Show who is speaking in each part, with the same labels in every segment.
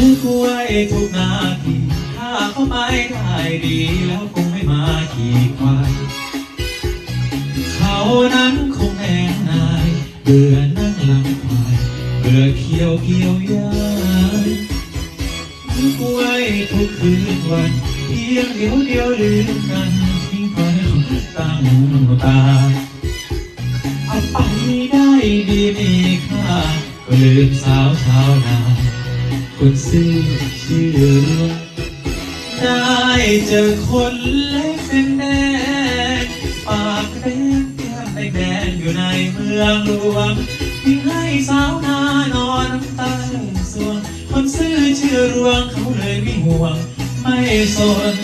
Speaker 1: ทุกนาทีถ้าเขาไปได้ดีแล้วคงไม่มาขี่ควายเขานั้นคงแน่นายเบื่อนั่งหลังควายเบื่อเคี้ยวเกี่ยวยานึกไว้ทุกคืนวันเพียงเดียวเดียวลืมกันทิ้งไปตั้งตาเอาไปได้ดีมีค่าก็ลืมสาวชาวนา คนซื่อชื่อเรืองได้เจอคนเล็กเป็นแดงปากแดงแก้มแดงอยู่ในเมืองหลวงทิ้งให้สาวนานอนน้ำตาไหลสวง คนซื่อชื่อรวงเขาเลยไม่ห่วง ไม่สน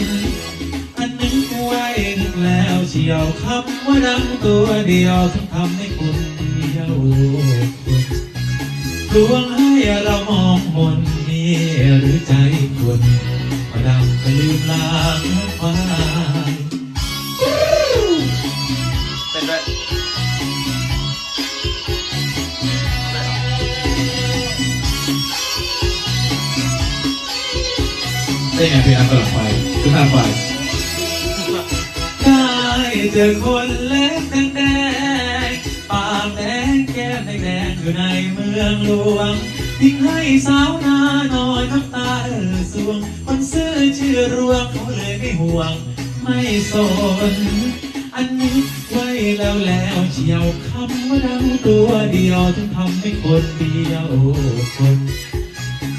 Speaker 1: อันนึกไว้นึกแล้วเชียวคำว่าดังตัวเดียวถึงทำให้คุณเดียว คนดวงให้เรามองมนนี่หรือใจคนพอดำก็ลืมลางควาย
Speaker 2: เป็นด้วย
Speaker 1: ได้ไงเป็นอันตรายไฟคือทางไฟได้เจอคนเล็ก องหลวงทิ้งให้สาวนานอยน้ำตาเอ่อสวงคนซื่อชื่อรวงเขาเลยไม่ห่วง ไม่สน อันนี้ไว้แล้วแล้วเชียวคำว่าดังตัวเดียวถึงทำให้คนเดียวคน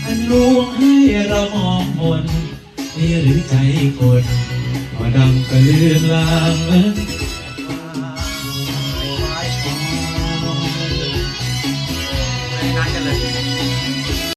Speaker 1: อันลวงให้เรามองมนนี่หรือใจคนพอดำก็ลืมลาง